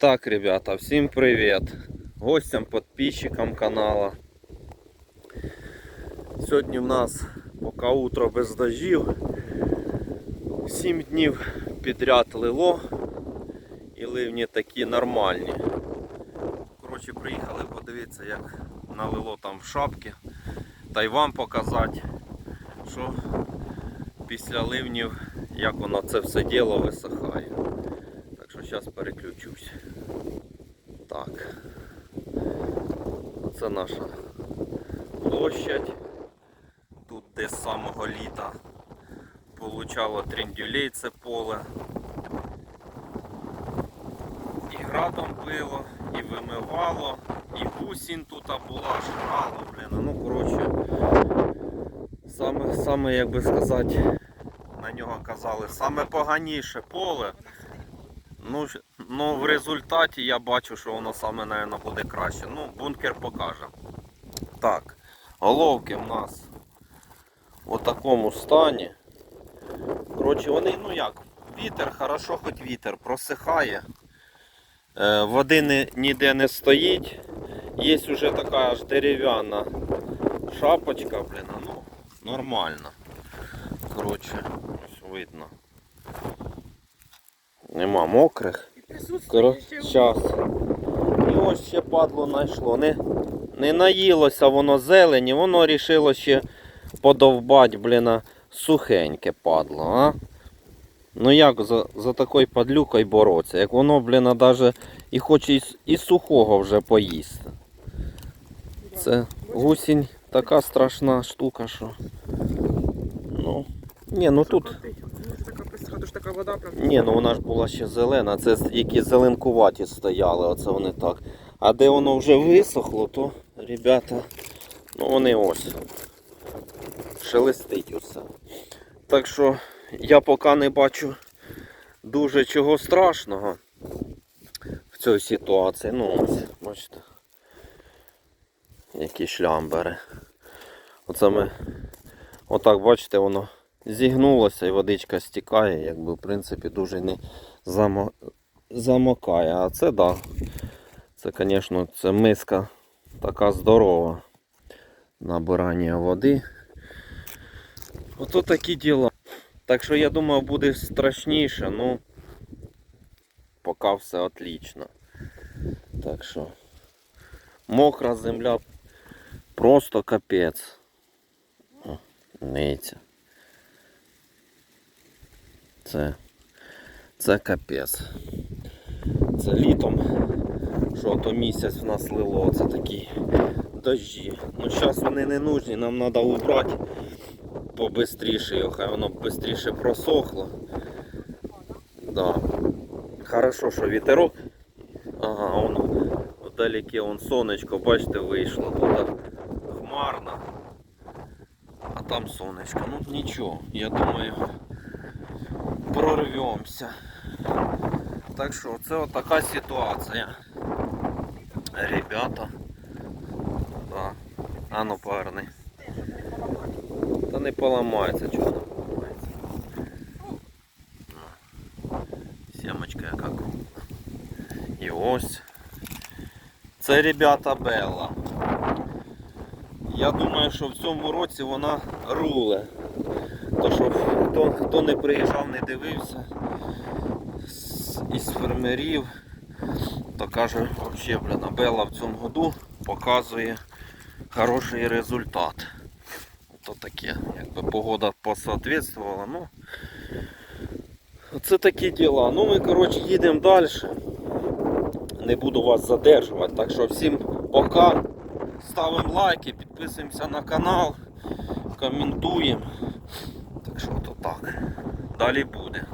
Так, ребята, всім привіт! Гостям, підписчикам канала. Сьогодні в нас поки утро без дождів. 7 днів підряд лило і ливні такі нормальні. Коротше, приїхали подивитися, як налило там в шапки. Та й вам показати, що після ливнів, як воно це все діло висихає. Зараз переключусь. Так. Це наша площадь. Тут де з самого літа получало трендюлей це поле. І градом било, і вимивало, і гусінь тут була, шкала, блін. Ну, коротше, саме, саме, як би сказати, на нього казали, саме поганіше поле. Ну, ну, в результаті я бачу, що воно саме, мабуть, буде краще. Ну, бункер покаже. Так, головки в нас в такому стані. Коротше, вони, ну як, вітер, хорошо, хоч вітер просихає. Е, води не, ніде не стоїть. Є вже така аж дерев'яна шапочка, блін, ну, нормально. Коротше, ось видно. Нема мокрих. Час. І ось ще падло знайшло. Не, не наїлося воно зелені, воно рішило ще подовбать, блін, сухеньке падло, а? Ну як за, за такою падлюкою боротися? Як воно, блін, а даже і хоче і, і сухого вже поїсти. Це гусінь така страшна штука, що. Ну. Ні, ну тут. Дуже така вода прям. Ні, ну вона ж була ще зелена, це які зеленкуваті стояли, оце вони так. А де воно вже висохло, то, ребята, ну вони ось. Шелестить усе. Так що я поки не бачу дуже чого страшного в цій ситуації. Ну ось, бачите. Які шлямбери. Оце ми. Отак, бачите, воно зігнулося і водичка стікає, якби в принципі дуже не замо... замокає. А це да. Це, звісно, це миска така здорова. Набирання води. Ото такі діла. Так що я думав буде страшніше, ну поки все отлично. Так що мокра земля просто капець. Ниця. Це, це капець. Це літом, що то місяць в нас лило, це такі дощі. Ну зараз вони не нужні, нам треба убрати побистріше його, хай воно швидше просохло. Да. Хорошо, що вітерок. Ага, воно вдалеке вон сонечко, бачите, вийшло. Тут хмарно. А там сонечко. Ну нічого, я думаю, прорвемося. Так що це от така ситуація. Ребята. Да. А ну парни. Та не поламається, чого не поламається. Сімочка яка. І ось. Це ребята Белла. Я думаю, що в цьому році вона руле. То хто, хто не приїжджав, не дивився із фермерів, то каже, взагалі, блін, Белла в цьому году показує хороший результат. То таке, якби погода посоответствувала, ну це такі діла. Ну ми коротше їдемо далі. Не буду вас задержувати. Так що всім пока. Ставимо лайки, підписуємося на канал, коментуємо. Так. Далі буде.